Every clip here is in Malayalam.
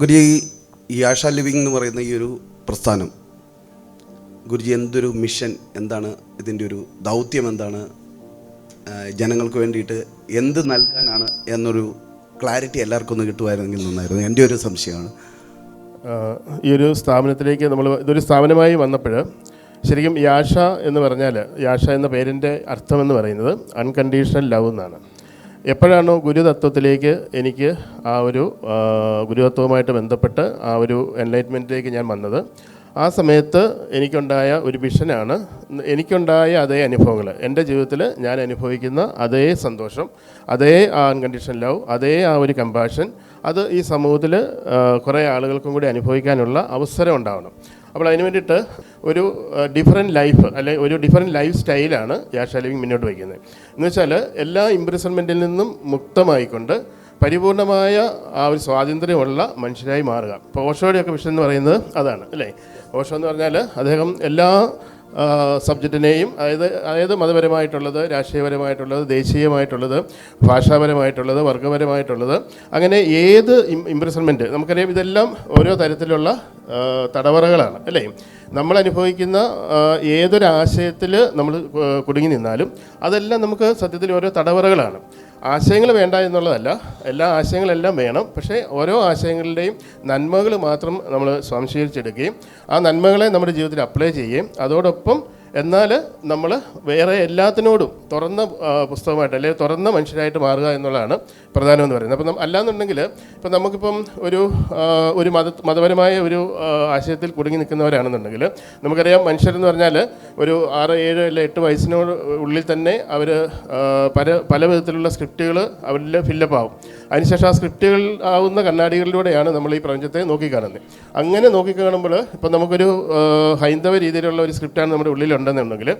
ഗുരുജി ഈ ആഷ ലിവിങ് എന്ന് പറയുന്ന ഈ ഒരു പ്രസ്ഥാനം ഗുരുജി എന്തൊരു മിഷൻ എന്താണ് ഇതിന്റെ ഒരു ദൗത്യം എന്താണ് ജനങ്ങൾക്ക് വേണ്ടിയിട്ട് എന്ത് നൽകാനാണ് എന്നൊരു ക്ലാരിറ്റി എല്ലാവർക്കും ഒന്ന് കിട്ടുമായിരുന്നെങ്കിൽ നന്നായിരുന്നു. എന്റെ ഒരു സംശയമാണ്. ഈ ഒരു സ്ഥാപനത്തിലേക്ക് നമ്മൾ ഇതൊരു സ്ഥാപനമായി വന്നപ്പോൾ ശരിക്കും യാഷ എന്ന് പറഞ്ഞാൽ യാഷ എന്ന പേരിന്റെ അർത്ഥം എന്ന് പറയുന്നത് അൺകണ്ടീഷണൽ ലവ് എന്നാണ്. എപ്പോഴാണോ ഗുരുതത്വത്തിലേക്ക് എനിക്ക് ആ ഒരു ഗുരുതത്വവുമായിട്ട് ബന്ധപ്പെട്ട് ആ ഒരു എൻലൈറ്റ്മെന്റിലേക്ക് ഞാൻ വന്നത് ആ സമയത്ത് എനിക്കുണ്ടായ ഒരു വിഷനാണ് എനിക്കുണ്ടായ അതേ അനുഭവങ്ങൾ. എന്റെ ജീവിതത്തിൽ ഞാൻ അനുഭവിക്കുന്ന അതേ സന്തോഷം അതേ ആ അൺകണ്ടീഷൻ ലവ് അതേ ആ ഒരു കമ്പാഷൻ അത് ഈ സമൂഹത്തിൽ കുറേ ആളുകൾക്കും കൂടി അനുഭവിക്കാനുള്ള അവസരം ഉണ്ടാവണം. അപ്പോൾ അതിന് വേണ്ടിയിട്ട് ഒരു ഡിഫറെന്റ് ലൈഫ് അല്ലെ ഒരു ഡിഫറെന്റ് ലൈഫ് സ്റ്റൈലാണ് യാഷ ലിവിങ് മുന്നോട്ട് വയ്ക്കുന്നത്. എന്ന് വെച്ചാൽ എല്ലാ ഇംപ്രസൺമെന്റിൽ നിന്നും മുക്തമായിക്കൊണ്ട് പരിപൂർണമായ ആ ഒരു സ്വാതന്ത്ര്യമുള്ള മനുഷ്യരായി മാറുക. ഇപ്പോൾ ഓഷോയുടെയൊക്കെ വിഷയം എന്ന് പറയുന്നത് അതാണ് അല്ലേ? ഓഷോ എന്ന് പറഞ്ഞാൽ അദ്ദേഹം എല്ലാ സബ്ജക്റ്റിനെയും അതായത് അതായത് മതപരമായിട്ടുള്ളത് രാഷ്ട്രീയപരമായിട്ടുള്ളത് ദേശീയമായിട്ടുള്ളത് ഭാഷാപരമായിട്ടുള്ളത് വർഗപരമായിട്ടുള്ളത് അങ്ങനെ ഏത് ഇംപ്രസൺമെന്റ് നമുക്കറിയാം ഇതെല്ലാം ഓരോ തരത്തിലുള്ള തടവറകളാണ് അല്ലേ? നമ്മൾ അനുഭവിക്കുന്ന ഏതൊരു ആശയത്തിൽ നമ്മൾ കുടുങ്ങി നിന്നാലും അതെല്ലാം നമുക്ക് സത്യത്തിൽ ഓരോ തടവറകളാണ്. ആശയങ്ങൾ വേണ്ട എന്നുള്ളതല്ല. എല്ലാ ആശയങ്ങളെല്ലാം വേണം. പക്ഷേ ഓരോ ആശയങ്ങളുടെയും നന്മകൾ മാത്രം നമ്മൾ സംശയിച്ചെടുക്കുകയും ആ നന്മകളെ നമ്മുടെ ജീവിതത്തിൽ അപ്ലൈ ചെയ്യുകയും അതോടൊപ്പം എന്നാൽ നമ്മൾ വേറെ എല്ലാത്തിനോടും തുറന്ന പുസ്തകമായിട്ട് അല്ലെങ്കിൽ തുറന്ന മനുഷ്യരായിട്ട് മാറുക എന്നുള്ളതാണ് പ്രധാനമെന്ന് പറയുന്നത്. അപ്പം അല്ലാന്നുണ്ടെങ്കിൽ ഇപ്പം നമുക്കിപ്പം ഒരു ഒരു മത മതപരമായ ഒരു ആശയത്തിൽ കുടുങ്ങി നിൽക്കുന്നവരാണെന്നുണ്ടെങ്കിൽ നമുക്കറിയാം മനുഷ്യരെന്ന് പറഞ്ഞാൽ ഒരു ആറ് ഏഴ് അല്ല എട്ട് വയസ്സിനോട് ഉള്ളിൽ തന്നെ അവർ പല പല വിധത്തിലുള്ള സ്ക്രിപ്റ്റുകൾ അവരിൽ ഫില്ലപ്പ് ആവും. അതിനുശേഷം ആ സ്ക്രിപ്റ്റുകൾ ആവുന്ന കണ്ണാടികളിലൂടെയാണ് നമ്മൾ ഈ പ്രപഞ്ചത്തെ നോക്കിക്കാണുന്നത്. അങ്ങനെ നോക്കിക്കാണുമ്പോൾ ഇപ്പം നമുക്കൊരു ഹൈന്ദവ രീതിയിലുള്ള ഒരു സ്ക്രിപ്റ്റാണ് നമ്മുടെ ഉള്ളിലുണ്ടെന്നുണ്ടെങ്കിൽ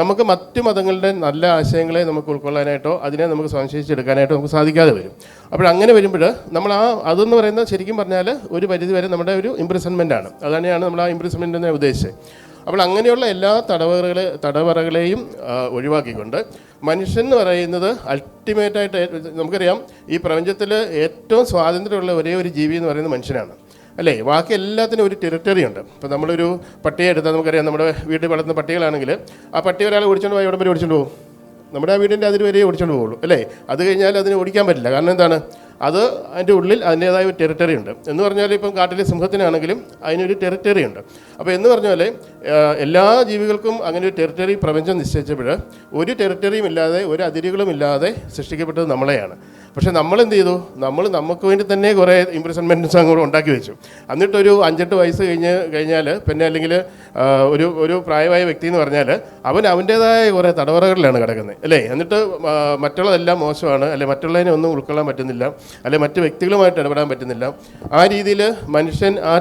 നമുക്ക് മറ്റു മതങ്ങളുടെ നല്ല ആശയങ്ങളെ നമുക്ക് ഉൾക്കൊള്ളാനായിട്ടോ അതിനെ നമുക്ക് സംശയിച്ചെടുക്കാനായിട്ടോ നമുക്ക് സാധിക്കാതെ വരും. അപ്പോൾ അങ്ങനെ വരുമ്പോൾ നമ്മൾ ആ അതെന്ന് പറയുന്നത് ശരിക്കും പറഞ്ഞാൽ ഒരു പരിധി വരെ നമ്മുടെ ഒരു ഇംപ്രസൺമെന്റ് ആണ്. തന്നെയാണ് നമ്മൾ ആ ഇംപ്രസൺമെന്റ് ഉദ്ദേശിച്ചത്. അപ്പോൾ അങ്ങനെയുള്ള എല്ലാ തടവറകളെ തടവറകളെയും ഒഴിവാക്കിക്കൊണ്ട് മനുഷ്യൻ എന്ന് പറയുന്നത് അൾട്ടിമേറ്റായിട്ട് നമുക്കറിയാം ഈ പ്രപഞ്ചത്തിൽ ഏറ്റവും സ്വാതന്ത്ര്യമുള്ള ഒരേ ഒരു ജീവി എന്ന് പറയുന്നത് മനുഷ്യനാണ്. അല്ലേ? ബാക്കി എല്ലാത്തിനും ഒരു ടെറിട്ടറി ഉണ്ട്. ഇപ്പോൾ നമ്മളൊരു പട്ടിയെ എടുത്താൽ നമുക്കറിയാം നമ്മുടെ വീട്ടിൽ വളർത്തുന്ന പട്ടികളാണെങ്കിൽ ആ പട്ടി ഒരാൾ ഓടിച്ചുകൊണ്ട് പോയി എവിടെ വരെ ഓടിച്ചുകൊണ്ട് പോകും? നമ്മുടെ ആ വീടിന്റെ അതിന് വരെ ഓടിച്ചുകൊണ്ട് പോകുള്ളൂ അല്ലേ? അത് കഴിഞ്ഞാൽ അതിന് ഓടിക്കാൻ പറ്റില്ല. കാരണം എന്താണ്? അത് അതിന്റെ ഉള്ളിൽ അതിന്റേതായ ഒരു ടെറിട്ടറി ഉണ്ട്. എന്ന് പറഞ്ഞാൽ ഇപ്പം കാട്ടിലെ സിംഹത്തിനാണെങ്കിലും അതിനൊരു ടെറിട്ടറി ഉണ്ട്. അപ്പോൾ എന്ന് പറഞ്ഞാൽ എല്ലാ ജീവികൾക്കും അങ്ങനെ ഒരു ടെറിട്ടറി പ്രപഞ്ചം നിശ്ചയിച്ചപ്പോൾ ഒരു ടെറിട്ടറിയും ഇല്ലാതെ ഒരു അതിരുകളും ഇല്ലാതെ സൃഷ്ടിക്കപ്പെട്ടത് നമ്മളെയാണ്. പക്ഷേ നമ്മൾ എന്ത് ചെയ്തു? നമ്മൾ നമുക്ക് വേണ്ടി തന്നെ കുറേ ഇംപ്രസൺമെന്റ്സ് അങ്ങോട്ട് ഉണ്ടാക്കി വെച്ചു. എന്നിട്ടൊരു അഞ്ചെട്ട് വയസ്സ് കഴിഞ്ഞ് കഴിഞ്ഞാൽ പിന്നെ അല്ലെങ്കിൽ ഒരു ഒരു പ്രായമായ വ്യക്തി എന്ന് പറഞ്ഞാൽ അവൻ അവന്റേതായ കുറേ തടവറകളിലാണ് കിടക്കുന്നത്. അല്ലേ? എന്നിട്ട് മറ്റുള്ളതെല്ലാം മോശമാണ്. അല്ലെ മറ്റുള്ളതിനെ ഒന്നും ഉൾക്കൊള്ളാൻ പറ്റുന്നില്ല. അല്ലെ മറ്റ് വ്യക്തികളുമായിട്ട് ഇടപെടാൻ പറ്റുന്നില്ല. ആ രീതിയിൽ മനുഷ്യൻ ആ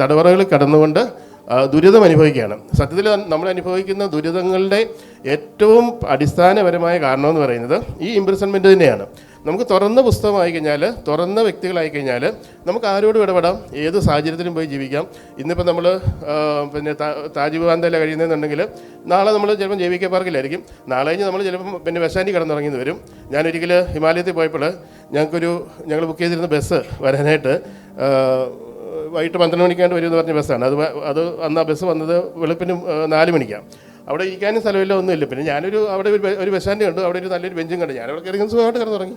തടവറകൾ കടന്നുകൊണ്ട് ദുരിതം അനുഭവിക്കുകയാണ്. സത്യത്തിൽ നമ്മൾ അനുഭവിക്കുന്ന ദുരിതങ്ങളുടെ ഏറ്റവും അടിസ്ഥാനപരമായ കാരണം എന്ന് പറയുന്നത് ഈ ഇംപ്രസൺമെന്റ് തന്നെയാണ്. നമുക്ക് തുറന്ന പുസ്തകമായി കഴിഞ്ഞാൽ തുറന്ന വ്യക്തികളായി കഴിഞ്ഞാൽ നമുക്ക് ആരോടും ഇടപെടാം. ഏത് സാഹചര്യത്തിലും പോയി ജീവിക്കാം. ഇന്നിപ്പോൾ നമ്മൾ പിന്നെ താജ് ബാന്തല കഴിയുന്നതെന്നുണ്ടെങ്കിൽ നാളെ നമ്മൾ ചിലപ്പോൾ ജെ പാർക്കിലായിരിക്കും. നാളെ കഴിഞ്ഞ് നമ്മൾ ചിലപ്പം പിന്നെ വെശാനി കിടന്നിറങ്ങി വരും. ഞാനൊരിക്കൽ ഹിമാലയത്തിൽ പോയപ്പോൾ ഞങ്ങൾക്കൊരു ഞങ്ങൾ ബുക്ക് ചെയ്തിരുന്ന ബസ് വരാനായിട്ട് വൈകിട്ട് പന്ത്രണ്ട് മണിക്കാണ്ട് വരും എന്ന് പറഞ്ഞ ബസ്സാണ്. അത് അത് അന്ന് ആ ബസ് വന്നത് വെളുപ്പിന് നാല് മണിക്കാണ്. അവിടെ ഇരിക്കാനും സ്ഥലമില്ല ഒന്നുമില്ല. പിന്നെ ഞാനൊരു അവിടെ ഒരു ഒരു ബസ് കണ്ടു. അവിടെ ഒരു നല്ലൊരു ബെഞ്ചും കണ്ടു. ഞാനവിടെ കയറി സുഖമായിട്ട് കിടന്നുറങ്ങി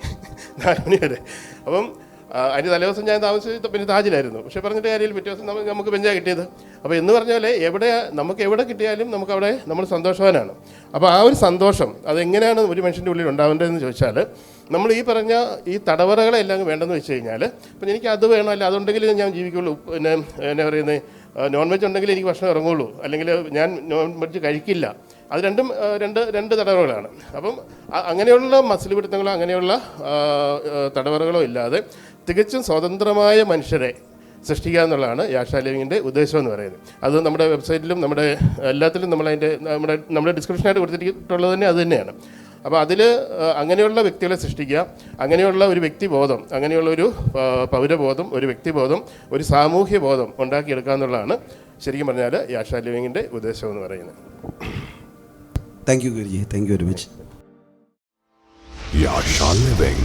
നാല് മണി വരെ. അപ്പം അതിന്റെ തലേദിവസം ഞാൻ താമസിച്ചത് പിന്നെ താജിലായിരുന്നു. പക്ഷേ പറഞ്ഞിട്ട് കാര്യമില്ല. പിറ്റേ ദിവസം നമുക്ക് ബെഞ്ചാണ് കിട്ടിയത്. അപ്പോൾ എന്ന് പറഞ്ഞാൽ എവിടെ നമുക്ക് എവിടെ കിട്ടിയാലും നമുക്ക് അവിടെ നമ്മൾ സന്തോഷവാനാണ്. അപ്പോൾ ആ ഒരു സന്തോഷം അതെങ്ങനെയാണ് ഒരു മനുഷ്യന്റെ ഉള്ളിൽ ഉണ്ടാവേണ്ടതെന്ന് ചോദിച്ചാൽ നമ്മൾ ഈ പറഞ്ഞ ഈ തടവറകളെല്ലാം വേണ്ടെന്ന് വെച്ച് കഴിഞ്ഞാൽ പിന്നെ എനിക്ക് അത് വേണമല്ല അതുണ്ടെങ്കിൽ ഞാൻ ജീവിക്കുള്ളൂ. പിന്നെ എന്നാ പറയുന്നത് നോൺ വെജ് ഉണ്ടെങ്കിൽ എനിക്ക് ഭക്ഷണം ഇറങ്ങുള്ളൂ. അല്ലെങ്കിൽ ഞാൻ നോൺ വെജ് കഴിക്കില്ല. അത് രണ്ടും രണ്ട് രണ്ട് തടവറകളാണ് അപ്പം അങ്ങനെയുള്ള മസിൽ പിടുത്തങ്ങളോ അങ്ങനെയുള്ള തടവറകളോ ഇല്ലാതെ തികച്ചും സ്വതന്ത്രമായ മനുഷ്യരെ സൃഷ്ടിക്കുക എന്നുള്ളതാണ് യാഷാ ലിവിങ്ങിന്റെ ഉദ്ദേശം എന്ന് പറയുന്നത്. അത് നമ്മുടെ വെബ്സൈറ്റിലും നമ്മുടെ എല്ലാത്തിലും നമ്മളതിന്റെ നമ്മുടെ നമ്മുടെ ഡിസ്ക്രിപ്ഷനായിട്ട് കൊടുത്തിട്ടുള്ളത് തന്നെ അത് തന്നെയാണ്. അപ്പോൾ അതിൽ അങ്ങനെയുള്ള വ്യക്തികളെ സൃഷ്ടിക്കുക അങ്ങനെയുള്ള ഒരു വ്യക്തിബോധം അങ്ങനെയുള്ള ഒരു പൗരബോധം ഒരു വ്യക്തിബോധം ഒരു സാമൂഹ്യ ബോധം ഉണ്ടാക്കിയെടുക്കുക എന്നുള്ളതാണ് ശരിക്കും പറഞ്ഞാൽ യാഷാ ലിവിങ്ങിന്റെ ഉദ്ദേശം എന്ന് പറയുന്നത്. Thank you Guruji. Thank you very much Yasha Living,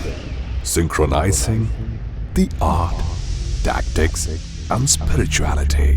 synchronizing the art tactics, and spirituality.